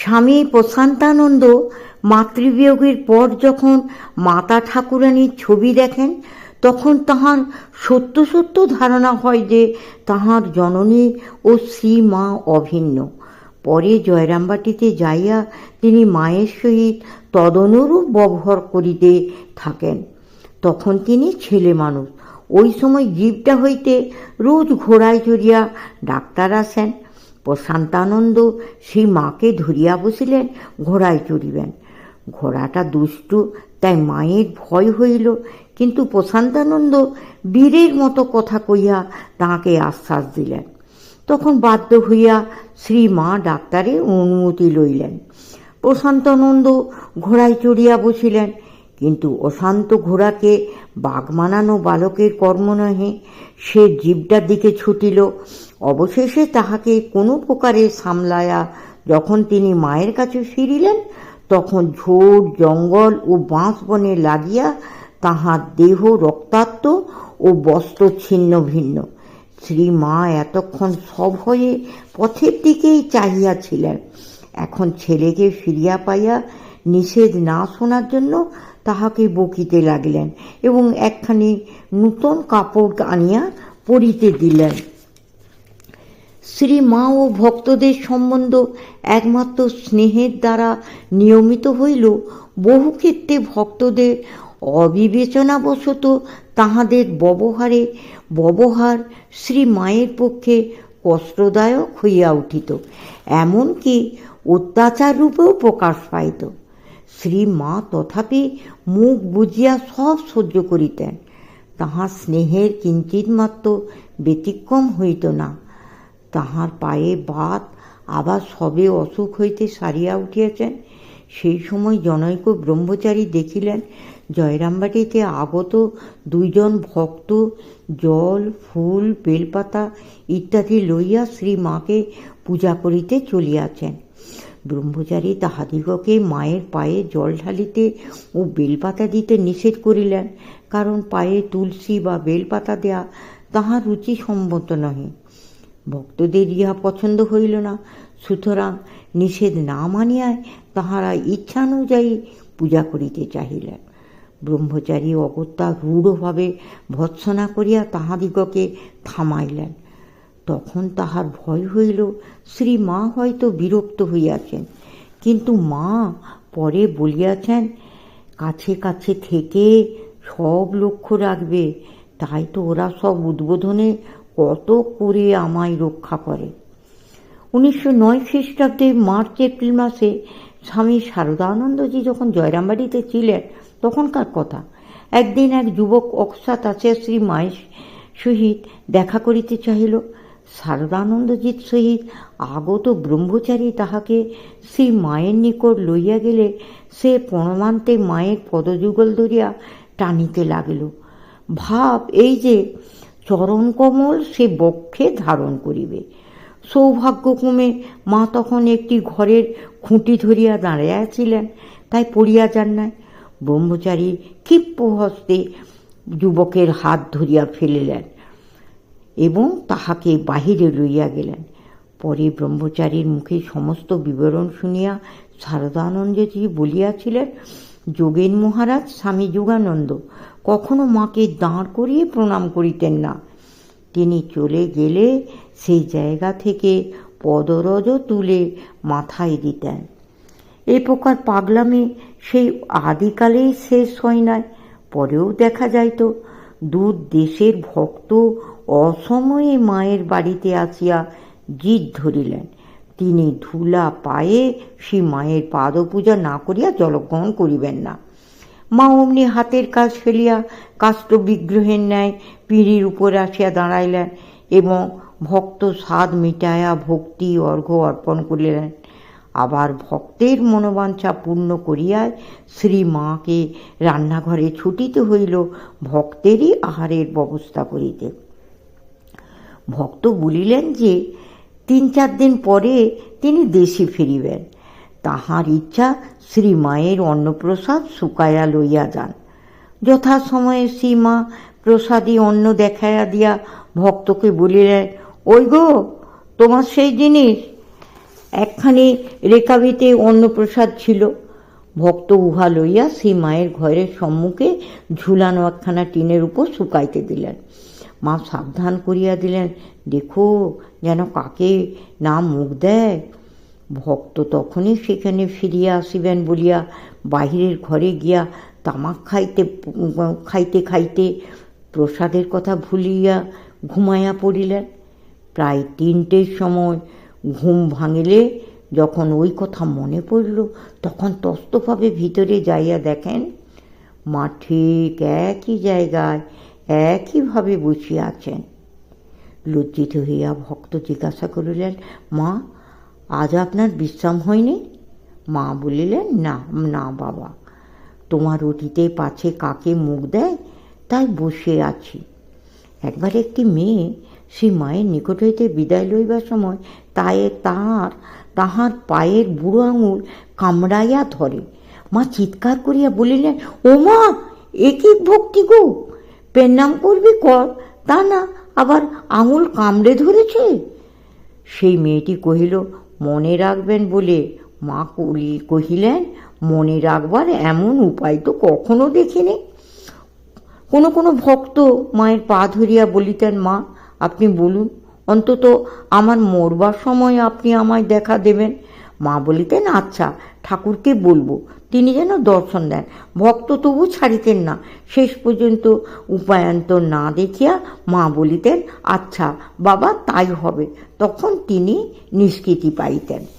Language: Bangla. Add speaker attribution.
Speaker 1: স্বামী প্রশান্তানন্দ মাতৃবিয়োগের পর যখন মাতা ঠাকুরানীর ছবি দেখেন, তখন তাহার সত্য সত্য ধারণা হয় যে তাহার জননী ও শ্রী মা অভিন্ন। পরে জয়রামবাটিতে যাইয়া তিনি মায়ের সহিত তদনুরূপ ব্যবহার করিতে থাকেন। তখন তিনি ছেলে মানুষ। ওই সময় জীবটা হইতে রোজ ঘোড়ায় চড়িয়া ডাক্তার আসেন। প্রশান্তানন্দ সেই মাকে ধরিয়া বসিলেন, ঘোড়ায় চড়িবেন। ঘোড়াটা দুষ্টু, তাই মায়ের ভয় হইল। কিন্তু প্রশান্তানন্দ বীরের মতো কথা কইয়া তাহাকে আশ্বাস দিলেন। তখন বাধ্য হইয়া শ্রী মা ডাক্তারের অনুমতি লইলেন। প্রশান্তানন্দ ঘোড়ায় চড়িয়া বসিলেন। কিন্তু অশান্ত ঘোড়াকে বাঘ মানানো বালকের কর্ম নহে, সে জীবটার দিকে ছুটিল। অবশেষে তাহাকে কোনো প্রকারে সামলায়া যখন তিনি মায়ের কাছে ফিরিলেন, তখন ঝোড় জঙ্গল ও বাঁশ বনে লাগিয়া তাহার দেহ রক্তাক্ত ও বস্ত্র ছিন্ন ভিন্ন। শ্রী মা এতক্ষণ সভয়ে পথের দিকেই চাহিয়াছিলেন। এখন ছেলেকে ফিরিয়া পাইয়া নিষেধ না শোনার জন্য তাহাকে বকিতে লাগলেন এবং একখানি নূতন কাপড় আনিয়া পরিতে দিলেন। শ্রী মা ও ভক্তদের সম্বন্ধ একমাত্র স্নেহের দ্বারা নিয়মিত হইল, বহু ক্ষেত্রে ভক্তদের অবিবেচনাবশত তাহাদের ব্যবহারে, ব্যবহার শ্রী মায়ের পক্ষে কষ্টদায়ক হইয়া উঠিত, এমনকি অত্যাচার রূপেও প্রকাশ পাইত। শ্রী মা তথাপি মুখ বুঝিয়া সব সহ্য করিতেন, তাহার স্নেহের কিঞ্চিত মাত্র ব্যতিক্রম হইত না। তাহার পায়ে বাত, আবার সবে অসুখ হইতে সারিয়া উঠিয়াছেন। সেই সময় জনৈক ব্রহ্মচারী দেখিলেন, জয়রামবাটিতে আগত দুইজন ভক্ত, জল, ফুল, বেলপাতা ইত্যাদি লইয়া শ্রী মাকে পূজা করিতে চলিয়াছেন। ব্রহ্মচারী তাহাদিগকে মায়ের পায়ে জল ঢালিতে ও বেলপাতা দিতে নিষেধ করিলেন, কারণ পায়ে তুলসী বা বেলপাতা দেয়া তাহার রুচি সম্মত নহে। ভক্তদের ইহা পছন্দ হইল না। সুতরাং নিষেধ না মানিয়ায় তাহারা ইচ্ছানুযায়ী পূজা করিতে চাহিলেন। ব্রহ্মচারী অগত্যা রূঢ়ভাবে ভৎসনা করিয়া তাহাদিগকে থামাইলেন। তখন তাহার ভয় হইল, শ্রী মা হয়তো বিরক্ত হইয়াছেন। কিন্তু মা পরে বলিয়াছেন, কাছে কাছে থেকে সব লক্ষ্য রাখবে। তাই তো ওরা সব উদ্বোধনে কত করে আমায় রক্ষা করে। উনিশশো নয় খ্রিস্টাব্দে মার্চ, এপ্রিল মাসে স্বামী শারদানন্দজি যখন জয়রামবাড়িতে ছিলেন, তখনকার কথা। একদিন এক যুবক অকস্মাৎ আছে শ্রী মায়ের সহিত দেখা করিতে চাহিল। শারদানন্দজির সহিত আগত ব্রহ্মচারী তাহাকে শ্রী মায়ের নিকট লইয়া গেলে সে প্রণমান্তে মায়ের পদযুগল ধরিয়া টানিতে লাগিল। ভাব এই যে চরণকমল সে বক্ষে ধারণ করিবে। সৌভাগ্যক্রমে মা তখন একটি ঘরের খুঁটি ধরিয়া দাঁড়াইয়াছিলেন তাই পড়িয়া যান নাই। ব্রহ্মচারী ক্ষিপ্র হস্তে যুবকের হাত ধরিয়া ফেলিলেন এবং তাহাকে বাহিরে লইয়া গেলেন। পরে ব্রহ্মচারীর মুখে সমস্ত বিবরণ শুনিয়া শারদানন্দজি বলিয়াছিলেন, যোগেন মহারাজ, স্বামী যুগানন্দ কখনো মাকে দাঁড় করিয়ে প্রণাম করিতেন না। তিনি চলে গেলে সেই জায়গা থেকে পদরজ তুলে মাথায় দিতেন। এ প্রকার পাগলামি সেই আদিকালেই শেষ হয় নাই। পরেও দেখা যাইত, দূর দেশের ভক্ত অসময়ে মায়ের বাড়িতে আসিয়া জিদ ধরিলেন। তিনি ধুলা পায়ে সে মায়ের পাদপূজা না করিয়া জলগ্রহণ করিবেন না। মা অমনি হাতের কাজ ফেলিয়া কাষ্ঠ বিগ্রহের ন্যায় পিঁড়ির উপর আসিয়া দাঁড়াইলেন এবং ভক্ত স্বাদ মিটায়া ভক্তি অর্ঘ্য অর্পণ করিলেন। আবার ভক্তের মনোবাঞ্ছা পূর্ণ করিয়ায় শ্রী মাকে রান্নাঘরে ছুটিতে হইল ভক্তেরই আহারের ব্যবস্থা করিতে। ভক্ত বলিলেন যে, তিন চার দিন পরে তিনি দেশে ফিরিবেন। তাহার ইচ্ছা শ্রীমায়ের অন্নপ্রসাদ শুকাইয়া লইয়া যান। যথাসময়ে শ্রীমা প্রসাদী অন্ন দেখাইয়া দিয়া ভক্তকে বলিলেন ওই গো তোমার সেই জিনিস? একখানি রেকাবিতে অন্নপ্রসাদ ছিল। ভক্ত উহা লইয়া সেই মায়ের ঘরের সম্মুখে ঝুলানো একখানা টিনের উপর শুকাইতে দিলেন। মা সাবধান করিয়া দিলেন, দেখো, যেন কাকে না মুখ দেয় ভক্ত তখনই সেখানে ফিরিয়া আসিবেন বলিয়া বাহিরের ঘরে গিয়া তামাক খাইতে খাইতে খাইতে প্রসাদের কথা ভুলিয়া ঘুমাইয়া পড়িলেন। প্রায় তিনটের সময় ঘুম ভাঙিলে যখন ওই কথা মনে পড়ল, তখন তস্তভাবে ভিতরে যাইয়া দেখেন, মা ঠিক একই জায়গায় একইভাবে বসিয়া আছেন। লজ্জিত হইয়া ভক্ত জিজ্ঞাসা করিলেন, মা আজ আপনার বিশ্রাম হয়নি? মা বলিলেন, না না বাবা। তোমার অতীতে পাছে কাকে মুখ দেয়? তাই বসে আছি। একবার একটি মেয়ে সেই মায়ের নিকট হইতে বিদায় লইবার সময় তাই তাহার তাহার পায়ের বুড়ো আঙুল কামড়াইয়া ধরে। মা চিৎকার করিয়া বলিলেন, ও মা, এ কি ভক্তি গো? নাম করবি কর, তা না আবার আঙুল কামড়ে ধরেছে? সেই মেয়েটি কহিল মনে রাখবেন বলে। মা কলি কহিলেন, মনে রাখবার এমন উপায় তো কখনো দেখিনি। কোনো কোনো ভক্ত মায়ের পা ধরিয়া বলিতেন, মা, আপনি বলুন, অন্তত আমার মরবার সময় আপনি আমায় দেখা দেবেন। মা বলিতেন আচ্ছা ঠাকুরকে বলব। তিনি যেন দর্শন দেন। ভক্ত তবু ছাড়িতেন না। শেষ পর্যন্ত উপায়ান্তর না দেখিয়া মা বলিতেন আচ্ছা বাবা, তাই হবে। তখন তিনি নিষ্কৃতি পাইতেন।